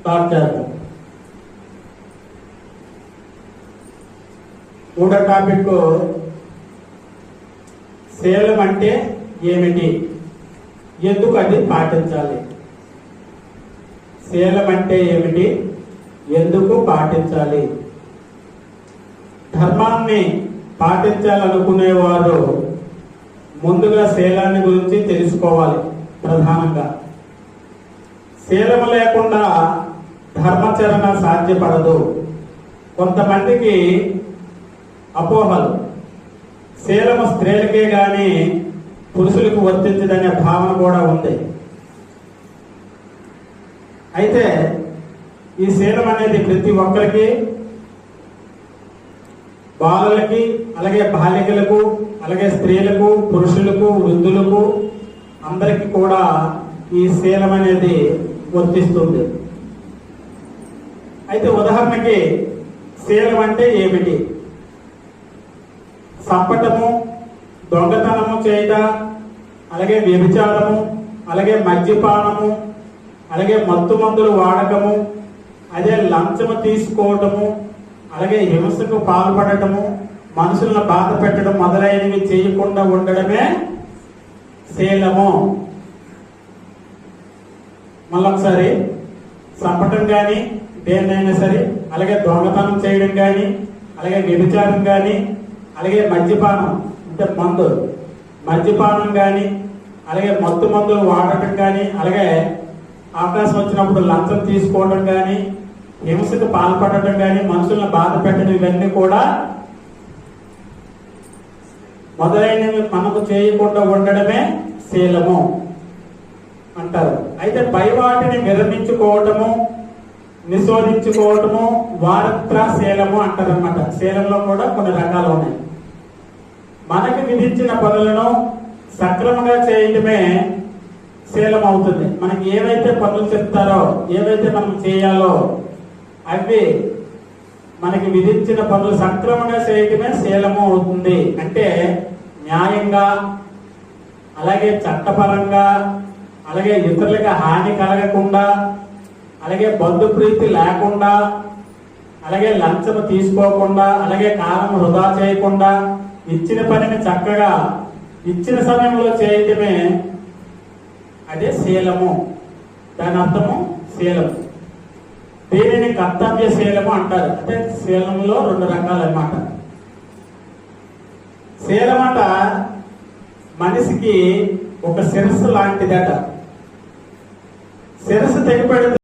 Start చేద్దాం మూడో topic శీలం అంటే ఏమిటి? ఎందుకు అది పాటించాలి? శీలం అంటే ఏమిటి? ఎందుకు పాటించాలి? ధర్మాన్ని పాటించాలనుకునేవారు ముందుగా శీలాన్ని గురించి తెలుసుకోవాలి ప్రధానంగా. శీలము లేకుండా ధర్మచరణ సాధ్యపడదు కొంతమందికి అపోహలు. శీలము స్త్రీలకే గాని పురుషులకు వర్తించదనే భావన కూడా ఉంది. అయితే ఈ శీలం అనేది ప్రతి ఒక్కరికి బాలులకి అలాగే బాలికలకు అలాగే స్త్రీలకు పురుషులకు వృద్ధులకు అందరికీ కూడా ఈ శీలం అనేది వర్తిస్తుంది. అయితే ఉదాహరణకి శీలం అంటే ఏమిటి? చంపటము దొంగతనము చేయట అలాగే వ్యభిచారము అలాగే మద్యపానము అలాగే మత్తు మందులు వాడకము అదే లంచము తీసుకోవటము అలాగే హింసకు పాల్పడటము మనుషులను బాధ పెట్టడం మొదలైనవి చేయకుండా ఉండడమే శీలము మళ్ళొకసారి చంపటం కానీ దేన్నైనా సరే అలాగే దొంగతనం చేయడం కానీ అలాగే వ్యభిచారం కానీ అలాగే మద్యపానం అంటే మందు మద్యపానం కానీ అలాగే మత్తు మందులు వాడటం కానీ అలాగే అవకాశం వచ్చినప్పుడు లంచం తీసుకోవడం కానీ హింసకు పాల్పడటం కానీ మనుషులను బాధ పెట్టడం ఇవన్నీ కూడా మొదలైనవి మనకు చేయకుండా ఉండడమే శీలము అంటారు. అయితే పై వాటిని విరమించుకోవటము నిశోధించుకోవటము వారత్ర శీలము అంటారనమాట శీలంలో కూడా కొన్ని రకాలు ఉన్నాయి. మనకి విధించిన పనులను సక్రమంగా చేయటమే శీలం అవుతుంది మనకి ఏవైతే పనులు చెప్తారో ఏవైతే మనం చేయాలో అవి మనకి విధించిన పనులు సక్రమంగా చేయటమే శీలము అవుతుంది. అంటే న్యాయంగా అలాగే చట్టపరంగా అలాగే ఇతరులకు హాని కలగకుండా అలాగే బంధుప్రీతి లేకుండా అలాగే లంచం తీసుకోకుండా అలాగే కాలం వృధా చేయకుండా ఇచ్చిన పనిని చక్కగా ఇచ్చిన సమయంలో చేయటమే అదే శీలము. దాని అర్థము శీలము. దీనిని కర్తవ్య శీలము అంటారు. అంటే శీలంలో రెండు రకాలు అన్నమాట. శీలమట మనిషికి ఒక శిరస్సు లాంటిదట. శిరస్సు తెగిపెడితే